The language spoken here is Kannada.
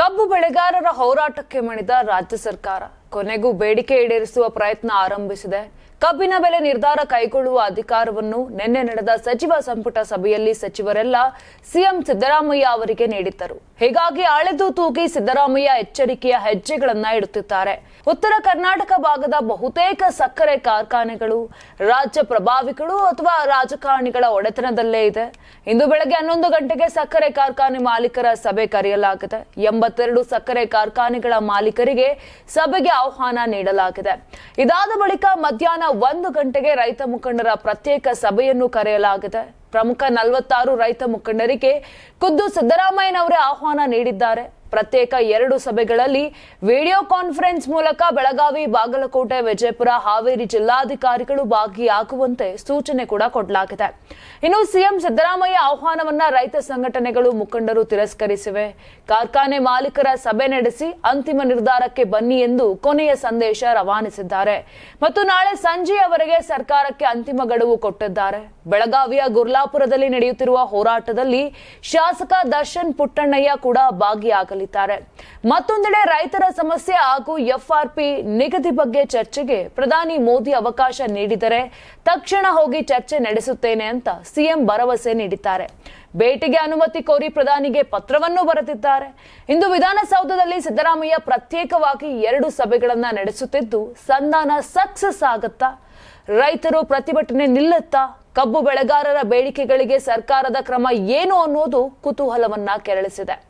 ಕಬ್ಬು ಬೆಳೆಗಾರರ ಹೋರಾಟಕ್ಕೆ ಮಣಿದ ರಾಜ್ಯ ಸರ್ಕಾರ ಕೊನೆಗೂ ಬೇಡಿಕೆ ಈಡೇರಿಸುವ ಪ್ರಯತ್ನ ಆರಂಭಿಸಿದೆ. ಕಬ್ಬಿನ ಬೆಲೆ ನಿರ್ಧಾರ ಕೈಗೊಳ್ಳುವ ಅಧಿಕಾರವನ್ನು ನಿನ್ನೆ ನಡೆದ ಸಚಿವ ಸಂಪುಟ ಸಭೆಯಲ್ಲಿ ಸಚಿವರೆಲ್ಲ ಸಿಎಂ ಸಿದ್ದರಾಮಯ್ಯ ಅವರಿಗೆ ನೀಡಿದ್ದರು. ಹೀಗಾಗಿ ಅಳೆದು ತೂಗಿ ಸಿದ್ದರಾಮಯ್ಯ ಎಚ್ಚರಿಕೆಯ ಹೆಜ್ಜೆಗಳನ್ನ ಇಡುತ್ತಿದ್ದಾರೆ. ಉತ್ತರ ಕರ್ನಾಟಕ ಭಾಗದ ಬಹುತೇಕ ಸಕ್ಕರೆ ಕಾರ್ಖಾನೆಗಳು ರಾಜ್ಯ ಪ್ರಭಾವಿಗಳು ಅಥವಾ ರಾಜಕಾರಣಿಗಳ ಒಡೆತನದಲ್ಲೇ ಇದೆ. ಇಂದು ಬೆಳಗ್ಗೆ ಹನ್ನೊಂದು ಗಂಟೆಗೆ ಸಕ್ಕರೆ ಕಾರ್ಖಾನೆ ಮಾಲೀಕರ ಸಭೆ ಕರೆಯಲಾಗಿದೆ. ಎಂಬತ್ತೆರಡು ಸಕ್ಕರೆ ಕಾರ್ಖಾನೆಗಳ ಮಾಲೀಕರಿಗೆ ಸಭೆಗೆ ಆಹ್ವಾನ ನೀಡಲಾಗಿದೆ. ಇದಾದ ಬಳಿಕ ಮಧ್ಯಾಹ್ನ ಒಂದು ಗಂಟೆಗೆ ರೈತ ಮುಖಂಡರ ಪ್ರತ್ಯೇಕ ಸಭೆಯನ್ನು ಕರೆಯಲಾಗಿದೆ. ಪ್ರಮುಖ ನಲವತ್ತಾರು ರೈತ ಮುಖಂಡರಿಗೆ ಖುದ್ದು ಸಿದ್ದರಾಮಯ್ಯನವರೇ ಆಹ್ವಾನ ನೀಡಿದ್ದಾರೆ. ಪ್ರತ್ಯೇಕ ಎರಡು ಸಭೆಗಳಲ್ಲಿ ವಿಡಿಯೋ ಕಾನ್ಫರೆನ್ಸ್ ಮೂಲಕ ಬೆಳಗಾವಿ, ಬಾಗಲಕೋಟೆ, ವಿಜಯಪುರ, ಹಾವೇರಿ ಜಿಲ್ಲಾಧಿಕಾರಿಗಳು ಭಾಗಿಯಾಗುವಂತೆ ಸೂಚನೆ ಕೂಡ ಕೊಡಲಾಗಿದೆ. ಇನ್ನು ಸಿಎಂ ಸಿದ್ದರಾಮಯ್ಯ ಆಹ್ವಾನವನ್ನ ರೈತ ಸಂಘಟನೆಗಳು ಮುಖಂಡರು ತಿರಸ್ಕರಿಸಿವೆ. ಕಾರ್ಖಾನೆ ಮಾಲೀಕರ ಸಭೆ ನಡೆಸಿ ಅಂತಿಮ ನಿರ್ಧಾರಕ್ಕೆ ಬನ್ನಿ ಎಂದು ಕೊನೆಯ ಸಂದೇಶ ರವಾನಿಸಿದ್ದಾರೆ. ಮತ್ತು ನಾಳೆ ಸಂಜೆಯವರೆಗೆ ಸರ್ಕಾರಕ್ಕೆ ಅಂತಿಮ ಗಡುವು ಕೊಟ್ಟಿದ್ದಾರೆ. ಬೆಳಗಾವಿಯ ಗುರ್ಲಾಪುರದಲ್ಲಿ ನಡೆಯುತ್ತಿರುವ ಹೋರಾಟದಲ್ಲಿ ಶಾಸಕ ದರ್ಶನ್ ಪುಟ್ಟಣ್ಣಯ್ಯ ಕೂಡ ಭಾಗಿಯಾಗಲಿದ್ದಾರೆ. ಮತ್ತೊಂದೆಡೆ ರೈತರ ಸಮಸ್ಯೆ ಹಾಗೂ ಎಫ್ಆರ್ಪಿ ನಿಗದಿ ಬಗ್ಗೆ ಚರ್ಚೆಗೆ ಪ್ರಧಾನಿ ಮೋದಿ ಅವಕಾಶ ನೀಡಿದರೆ ತಕ್ಷಣ ಹೋಗಿ ಚರ್ಚೆ ನಡೆಸುತ್ತೇನೆ ಅಂತ ಸಿಎಂ ಭರವಸೆ ನೀಡಿದ್ದಾರೆ. ಭೇಟಿಗೆ ಅನುಮತಿ ಕೋರಿ ಪ್ರಧಾನಿಗೆ ಪತ್ರವನ್ನು ಬರೆದಿದ್ದಾರೆ. ಇಂದು ವಿಧಾನಸೌಧದಲ್ಲಿ ಸಿದ್ದರಾಮಯ್ಯ ಪ್ರತ್ಯೇಕವಾಗಿ ಎರಡು ಸಭೆಗಳನ್ನ ನಡೆಸುತ್ತಿದ್ದು, ಸಂಧಾನ ಸಕ್ಸಸ್ ಆಗತ್ತಾ? ರೈತರು ಪ್ರತಿಭಟನೆ ನಿಲ್ಲುತ್ತಾ? ಕಬ್ಬು ಬೆಳೆಗಾರರ ಬೇಡಿಕೆಗಳಿಗೆ ಸರ್ಕಾರದ ಕ್ರಮ ಏನು ಅನ್ನೋದು ಕುತೂಹಲವನ್ನ ಕೆರಳಿಸಿದೆ.